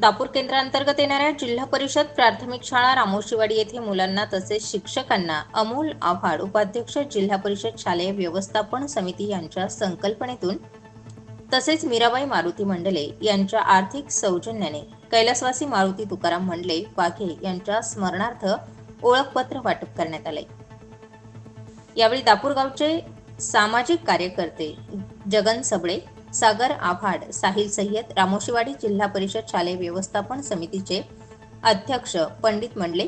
दापूर केंद्रांतर्गत येणाऱ्या जिल्हा परिषद प्राथमिक शाळा रामोशीवाडी येथे मुलांना तसेच शिक्षकांना अमोल आव्हाड उपाध्यक्ष जिल्हा परिषद शालेय व्यवस्थापन समिती यांच्या संकल्पनेतून तसेच मीराबाई मारुती मंडले यांच्या आर्थिक सौजन्याने कैलासवासी मारुती तुकाराम मंडले वाघे यांच्या स्मरणार्थ ओळखपत्र वाटप करण्यात आले. यावेळी दापूर गावचे सामाजिक कार्यकर्ते जगन सबळे सागर आव्हाड साहिल सय्यद रामोशीवाडी जिल्हा परिषद शालेय व्यवस्थापन समितीचे अध्यक्ष पंडित मंडले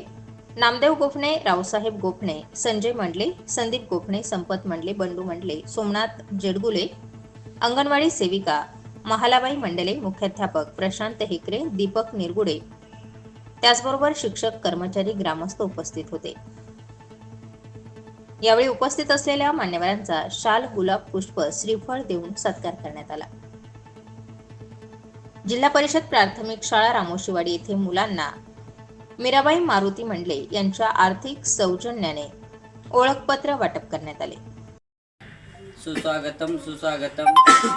नामदेव गोफणे रावसाहेब गोफणे संजय मंडले संदीप गोफणे संपत मंडले बंडू मंडले सोमनाथ जेडगुले अंगणवाडी सेविका महालाबाई मंडले मुख्याध्यापक प्रशांत हेकरे दीपक निरगुडे. त्याचबरोबर शिक्षक कर्मचारी ग्रामस्थ उपस्थित होते. यावेळी उपस्थित असलेल्या मान्यवरांचा शाल गुलाब पुष्प श्रीफळ देऊन सत्कार करण्यात आला. जिल्हा परिषद प्राथमिक शाळा रामोशीवाडी येथे मुलांना मीराबाई मारुती मंडले यांच्या आर्थिक सौजन्याने ओळखपत्र वाटप करण्यात आले. सुस्वागतम सुस्वागतम.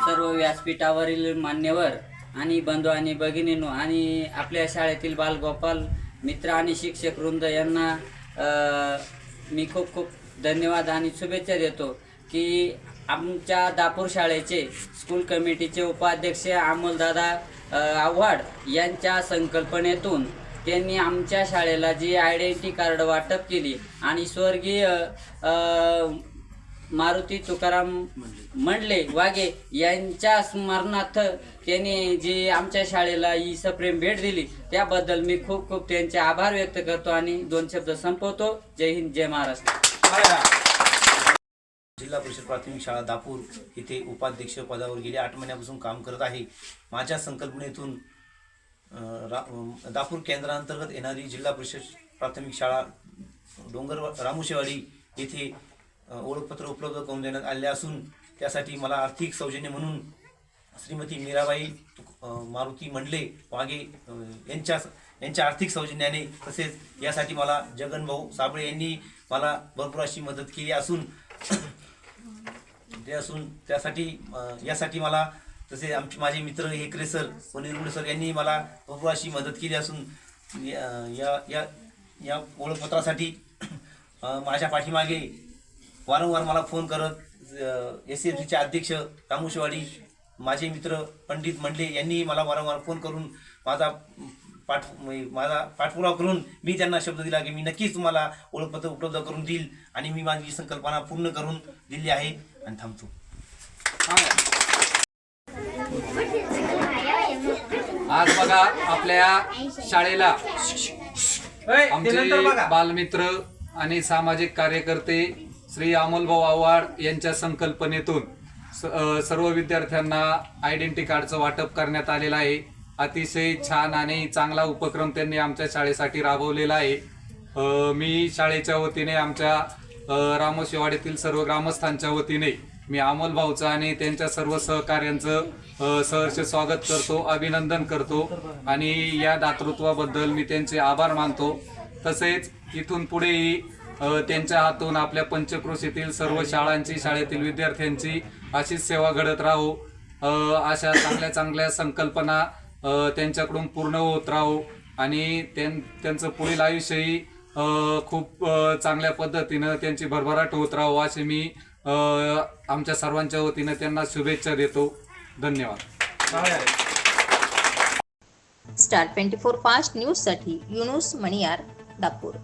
सर्व व्यासपीठावरील मान्यवर आणि बंधू आणि भगिनीनो आणि आपल्या शाळेतील बालगोपाल मित्र आणि शिक्षक वृंद यांना मी खूप खूप धन्यवाद आणि शुभेच्छा देतो की आमच्या दापूर शाळेचे स्कूल कमिटीचे उपाध्यक्ष अमोलदादा आव्हाड यांच्या संकल्पनेतून त्यांनी आमच्या शाळेला जी आयडेंटिटी कार्ड वाटप केली आणि स्वर्गीय मारुती तुकाराम मंडले वाघे यांच्या स्मरणार्थ त्यांनी जी आमच्या शाळेला ही सप्रेम भेट दिली त्याबद्दल मी खूप खूप त्यांचे आभार व्यक्त करतो आणि दोन शब्द संपवतो. जय हिंद जय महाराष्ट्र. जिल्हा परिषद प्राथमिक शाळा दापूर इथे उपाध्यक्ष पदावर गेले. आठ महिन्यापासून काम करत आहे. माझ्या संकल्पनेतून रा दापूर केंद्रांतर्गत येणारी जिल्हा परिषद प्राथमिक शाळा डोंगर रामोशेवाडी येथे ओळखपत्र उपलब्ध करून देण्यात आले असून त्यासाठी मला आर्थिक सौजन्य म्हणून श्रीमती मीराबाई मारुती मंडले वाघे यांच्या यांच्या आर्थिक सौजन्याने तसेच यासाठी मला जगन भाऊ साबळे यांनी मला भरपूर अशी मदत केली असून ते असून त्यासाठी यासाठी मला तसे आमचे माझे मित्र हेकरे सर व निरगुडे सर यांनी मला भरपूर अशी मदत केली असून या या या, या ओळखपत्रासाठी माझ्या पाठीमागे वारंवार मला फोन करत एस एफ सीचे अध्यक्ष रामुशेवाडी माझे मित्र पंडित मंडले यांनी मला वारंवार फोन करून माझा पाठ माझा पाठपुरावा करून मी त्यांना शब्द दिला की मी नक्कीच तुम्हाला ओळखपत्र उपलब्ध करून देईल आणि मी माझी संकल्पना पूर्ण करून दिली आहे. आणि थांबतो. आज बघा आपल्या शाळेला आमचे बालमित्र आणि सामाजिक कार्यकर्ते श्री अमोलभाऊ आव्हाड यांच्या संकल्पनेतून सर्व विद्यार्थ्यांना आयडेंटिटी कार्डचं वाटप करण्यात आलेलं आहे. अतिशय छान आणि चांगला उपक्रम त्यांनी आमच्या शाळेसाठी राबवलेला आहे. मी शाळेच्या वतीने आमच्या रामोशिवाड्यातील रामोशिवाडीतील सर्व ग्रामस्थांच्या वतीने मी अमोल भाऊचं आणि त्यांच्या सर्व सहकार्यांचं सहर्ष स्वागत करतो अभिनंदन करतो आणि या दातृत्वाबद्दल मी त्यांचे आभार मानतो. तसेच इथून पुढेही त्यांच्या हातून आपल्या पंचक्रोशीतील सर्व शाळांची शाळेतील विद्यार्थ्यांची अशीच सेवा घडत राहो. अशा चांगल्या चांगल्या संकल्पना त्यांच्याकडून पूर्ण होत राहो आणि त्यां- त्यांचं पुढील आयुष्यही खूप चांगल्या पद्धतीनं त्यांची भरभराट होत राहो असे मी आमच्या सर्वांच्या वतीनं त्यांना शुभेच्छा देतो. धन्यवाद. स्टार ट्वेंटी फोर फास्ट न्यूजसाठी युनुस मणियार नागपूर.